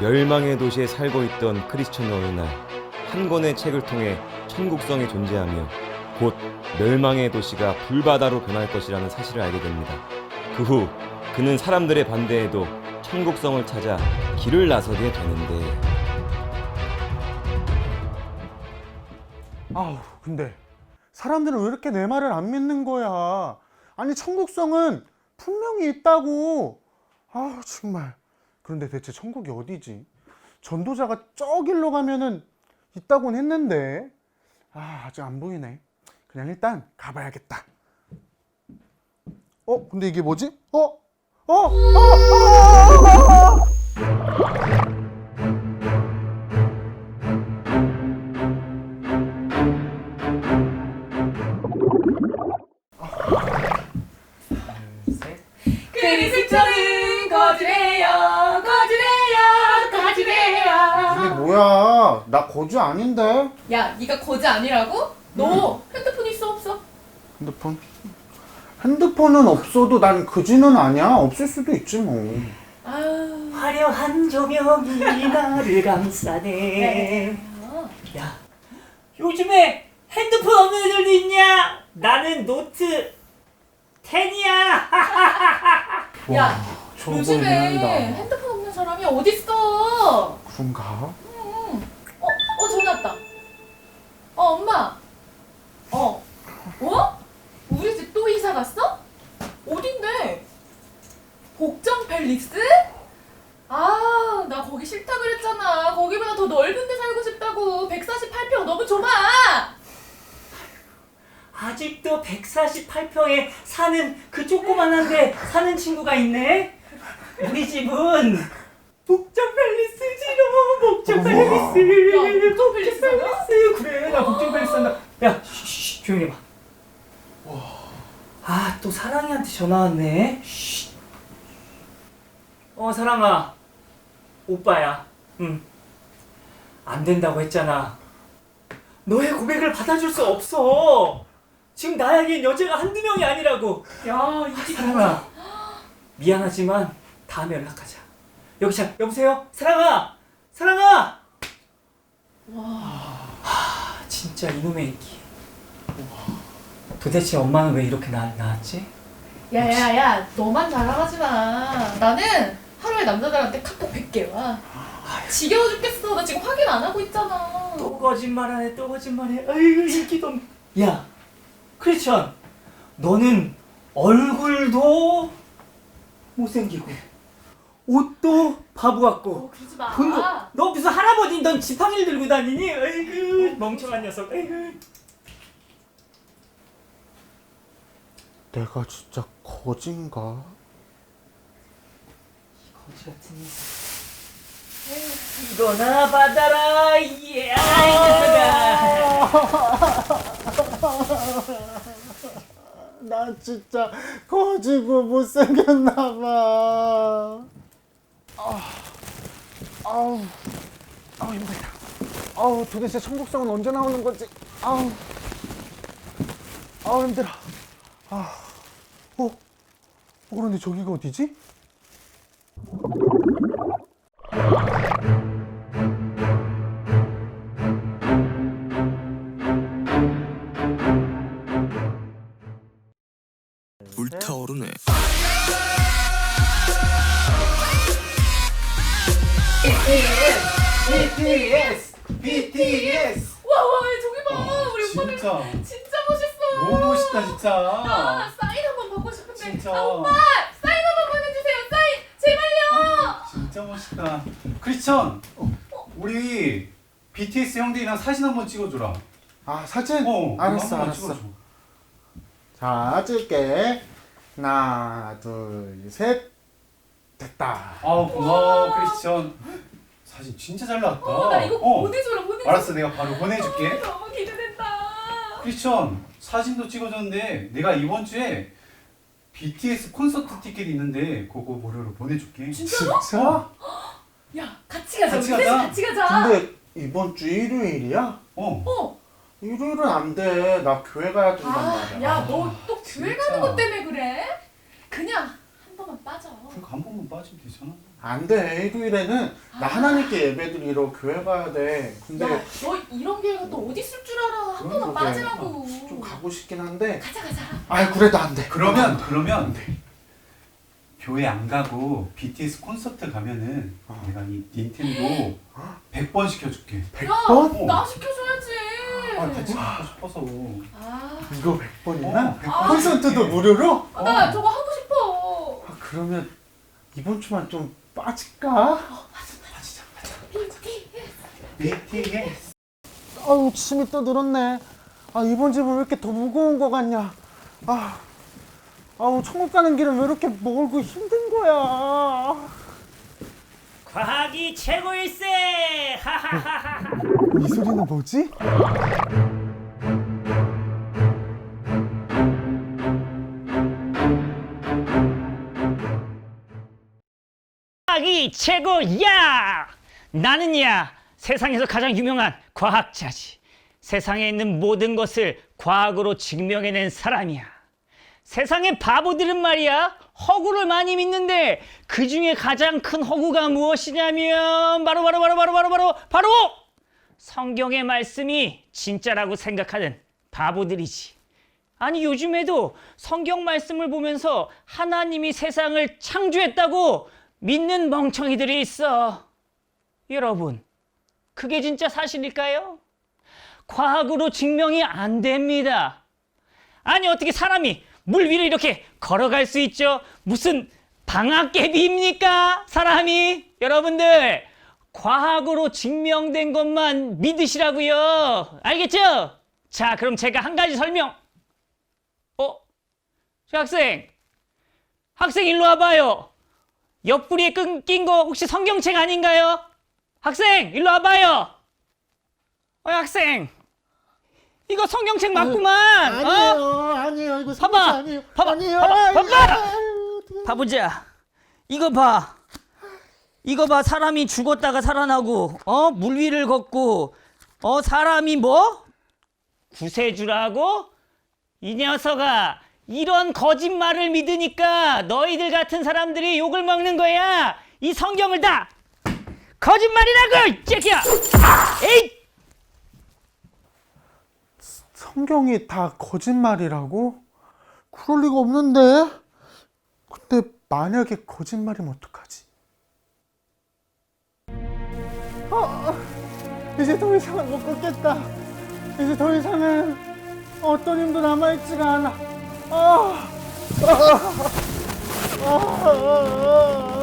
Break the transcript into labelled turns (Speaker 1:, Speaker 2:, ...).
Speaker 1: 멸망의 도시에 살고 있던 크리스천은 어느 날 한 권의 책을 통해 천국성이 존재하며 곧 멸망의 도시가 불바다로 변할 것이라는 사실을 알게 됩니다. 그 후 그는 사람들의 반대에도 천국성을 찾아 길을 나서게 되는데.
Speaker 2: 아우 근데 사람들은 왜 이렇게 내 말을 안 믿는 거야? 아니 천국성은 분명히 있다고. 아우 정말 그런데 대체 천국이 어디지 전도자가 저 길로 가면은 있다곤 했는데 아 아직 안 보이네 그냥 일단 가봐야겠다 어 근데 이게 뭐지 어 어? 어? 어? 어? 어? 뭐야 나 거주 아닌데
Speaker 3: 야 네가 거지 아니라고? 너 핸드폰 있어 없어?
Speaker 2: 핸드폰? 핸드폰은 없어도 난 그지는 아니야. 없을 수도 있지 뭐.
Speaker 3: 아유
Speaker 4: 화려한 조명이 나를 감싸네. 야, 요즘에 핸드폰 없는 애들도 있냐? 나는 노트 10이야.
Speaker 3: 야 요즘에
Speaker 2: 한다.
Speaker 3: 핸드폰 없는 사람이 어딨어
Speaker 2: 그런가?
Speaker 3: 어? 어 전화 왔다 어 엄마 어? 어? 우리 집 또 이사 갔어? 어딘데? 복정 팰리스? 아, 나 거기 싫다 그랬잖아. 거기보다 더 넓은 데 살고 싶다고. 148평 너무 좁아.
Speaker 4: 아직도 148평에 사는 그 조그만한데 사는 친구가 있네. 우리 집은 복장 팰리스지로 복장
Speaker 2: 어머.
Speaker 4: 팰리스.
Speaker 3: 야, 복장 팰리스야?
Speaker 4: 팰리스. 그래, 나 복장 팰리스 한다. 야, 쉬 쉬 조용히 해봐. 아, 또 사랑이한테 전화 왔네. 쉬. 어, 사랑아. 오빠야. 응. 안 된다고 했잖아. 너의 고백을 받아줄 수 없어. 지금 나에겐 여자가 한두 명이 아니라고.
Speaker 3: 야, 이게
Speaker 4: 사랑아. 미안하지만 다음에 연락하자. 여기 자, 여보세요? 사랑아! 사랑아!
Speaker 3: 와,
Speaker 4: 아, 진짜 이놈의 인기. 도대체 엄마는 왜 이렇게 날 낳았지?
Speaker 3: 야야야, 너만 자랑하지 마. 나는 하루에 남자들한테 카톡 100개 와. 지겨워 죽겠어. 나 지금 확인 안 하고 있잖아.
Speaker 4: 또 거짓말하네, 또 거짓말해. 아이고, 인기도. 없- 야, 크리스천, 너는 얼굴도 못생기고, 옷도 바보 같고,
Speaker 3: 어, 그러지 마.
Speaker 4: 돈도, 너 무슨 할아버지, 넌 지팡이를 들고 다니니? 아이고, 멍청한 녀석. 아이고.
Speaker 2: 내가 진짜 거진가?
Speaker 4: 거지 같은 녀석. 이거나 받아라, 예, 아이.
Speaker 2: 나 진짜 거지고 못생겼나 봐. 아, 아우, 아우 힘들다. 아우 도대체 천국성은 언제 나오는 거지? 아우, 아우 힘들어. 아, 어, 어 그런데 저기가 어디지?
Speaker 5: 불타오르네.
Speaker 2: BTS, BTS.
Speaker 3: 와, 와, 저기 봐. 우리 오빠들
Speaker 2: 진짜
Speaker 3: 진짜 멋있어.
Speaker 2: 너무 멋있다
Speaker 3: 아,
Speaker 2: 진짜.
Speaker 3: 사인 한번 받고 싶은데.
Speaker 2: 진짜.
Speaker 3: 아, 오빠, 사인 한번 보내주세요. 사인, 제발요.
Speaker 6: 진짜 멋있다. 크리스천, 우리 BTS 형들이랑 사진 한번 찍어줘라.
Speaker 2: 아 사진?
Speaker 6: 어,
Speaker 2: 알았어
Speaker 6: 한번
Speaker 2: 알았어.
Speaker 6: 찍어줘.
Speaker 2: 자 찍을게. 하나 둘 셋 됐다.
Speaker 6: 아우 고마워 크리스천. 사진 진짜 잘 나왔다.
Speaker 3: 어, 나 이거
Speaker 6: 어,
Speaker 3: 보내줘라, 보내줘.
Speaker 6: 알았어, 내가 바로 보내줄게.
Speaker 3: 아, 너무 기대된다.
Speaker 6: 크리스천 사진도 찍어줬는데 내가 이번 주에 BTS 콘서트 티켓 있는데 그거 무료로 보내줄게.
Speaker 3: 진짜로?
Speaker 2: 진짜?
Speaker 3: 야, 같이 가자.
Speaker 6: 같이
Speaker 3: 우리 셋이
Speaker 6: 가자.
Speaker 3: 같이 가자.
Speaker 2: 근데 이번 주 일요일이야?
Speaker 6: 어.
Speaker 3: 어.
Speaker 2: 일요일은 안 돼. 나 교회 가야 된단
Speaker 3: 아,
Speaker 2: 말이야.
Speaker 3: 야, 너 또 교회
Speaker 6: 진짜.
Speaker 3: 가는 것 때문에 그래? 그냥 한 번만 빠져.
Speaker 6: 그러니까 한 번만 빠지면 되잖아.
Speaker 2: 안 돼. 일요일에는 나 하나님께 예배드리러 교회 가야 돼. 근데
Speaker 3: 야, 너 이런 교회가 또 어디 있을 줄 알아? 한 번만
Speaker 2: 그러게.
Speaker 3: 빠지라고.
Speaker 2: 좀 가고 싶긴 한데.
Speaker 3: 가자 가자.
Speaker 2: 아이 그래도 안 돼.
Speaker 6: 그러면 그러면 교회 안 가고 BTS 콘서트 가면은 내가 이 닌텐도 100번 시켜줄게.
Speaker 3: 야,
Speaker 2: 100번?
Speaker 3: 나 시켜줘야지.
Speaker 6: 아 같이 가고 싶어서.
Speaker 3: 아,
Speaker 2: 이거 100번이나?
Speaker 6: 어, 100번
Speaker 2: 콘서트도 무료로?
Speaker 3: 아, 나 저거 하고 싶어.
Speaker 2: 아, 그러면 이번 주만 좀 빠질까?
Speaker 6: BTS.
Speaker 2: 아유 침이 또 늘었네. 아 이번 집은 왜 이렇게 더 무거운 거 같냐? 아, 아우 천국 가는 길은 왜 이렇게 멀고 힘든 거야?
Speaker 4: 과학이 최고일세. 하하하하.
Speaker 2: 이 소리는 뭐지?
Speaker 4: 과학이 최고야! 나는야 세상에서 가장 유명한 과학자지. 세상에 있는 모든 것을 과학으로 증명해낸 사람이야. 세상의 바보들은 말이야 허구를 많이 믿는데 그 중에 가장 큰 허구가 무엇이냐면 바로 바로 바로 바로 바로 바로 바로 성경의 말씀이 진짜라고 생각하는 바보들이지. 아니 요즘에도 성경 말씀을 보면서 하나님이 세상을 창조했다고 믿는 멍청이들이 있어. 여러분, 그게 진짜 사실일까요? 과학으로 증명이 안 됩니다. 아니 어떻게 사람이 물 위를 이렇게 걸어갈 수 있죠? 무슨 방앗개비입니까? 사람이 여러분들 과학으로 증명된 것만 믿으시라고요. 알겠죠? 자, 그럼 제가 한 가지 설명. 어? 저 학생. 학생 일로 와봐요. 옆구리에 낀 거 혹시 성경책 아닌가요? 학생 일로 와봐요. 어 학생. 이거 성경책 맞구만. 어?
Speaker 2: 아니에요, 아니에요. 이거
Speaker 4: 봐봐.
Speaker 2: 성경 아니에요.
Speaker 4: 봐봐.
Speaker 2: 아니에요.
Speaker 4: 봐봐.
Speaker 2: 아이,
Speaker 4: 봐봐.
Speaker 2: 아유, 어떡해.
Speaker 4: 봐보자. 이거 봐. 이거 봐. 사람이 죽었다가 살아나고, 어? 물 위를 걷고, 어? 사람이 뭐? 구세주라고? 이 녀석아. 이런 거짓말을 믿으니까 너희들 같은 사람들이 욕을 먹는 거야. 이 성경을 다 거짓말이라고! 이 새끼야! 에이!
Speaker 2: 성경이 다 거짓말이라고? 그럴 리가 없는데. 근데 만약에 거짓말이면 어떡하지? 아, 이제 더 이상은 못 걷겠다. 이제 더 이상은 어떤 힘도 남아있지가 않아. 아, 아, 아, 아,